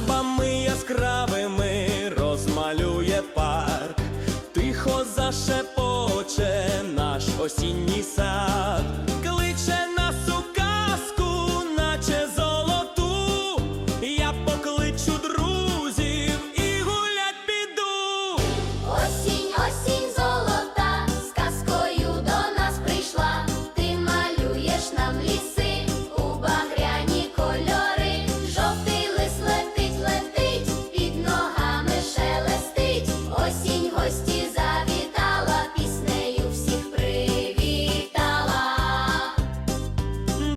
фарбами яскравими розмалює парк, тихо зашепоче наш осінній сад.